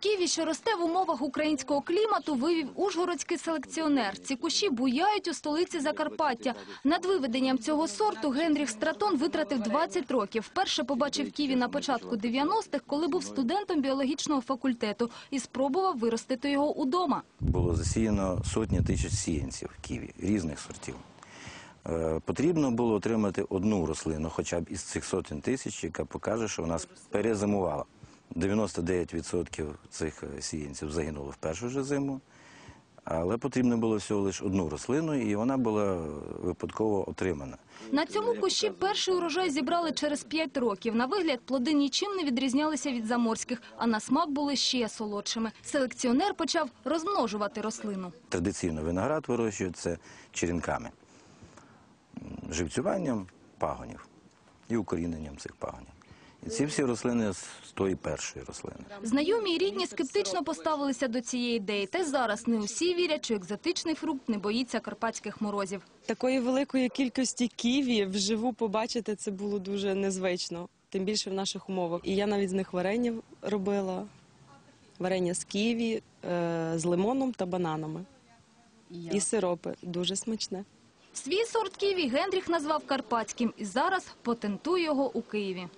Ківі, що росте в умовах українського клімату, вивів ужгородський селекціонер. Ці кущі буяють у столиці Закарпаття. Над виведенням цього сорту Генріх Стратон витратив 20 років. Вперше побачив ківі на початку 90-х, коли був студентом біологічного факультету і спробував виростити його удома. Було засіяно сотні тисяч сіянців ківі різних сортів. Е, Потрібно було отримати одну рослину, хоча б із цих сотень тисяч, яка покаже, що вона перезимувала. 99% цих е, сіянців загинуло в першу ж зиму, але потрібно було всього лише одну рослину, і вона була випадково отримана. На цьому кущі перший урожай зібрали через 5 років. На вигляд плоди нічим не відрізнялися від заморських, а на смак були ще солодшими. Селекціонер почав розмножувати рослину. Традиційно виноград вирощують це черенками, живцюванням пагонів і укоріненням цих пагонів. І ці всі рослини з тої першої рослини. Знайомі і рідні скептично поставилися до цієї ідеї. Та й зараз не усі вірять, що екзотичний фрукт не боїться карпатських морозів. Такої великої кількості ківі вживу побачити це було дуже незвично, тим більше в наших умовах. І я навіть з них варення робила. Варення з ківі, е, з лимоном та бананами. І сиропи. Дуже смачне. Свій сорт ківі Генріх назвав карпатським і зараз патентує його у Києві.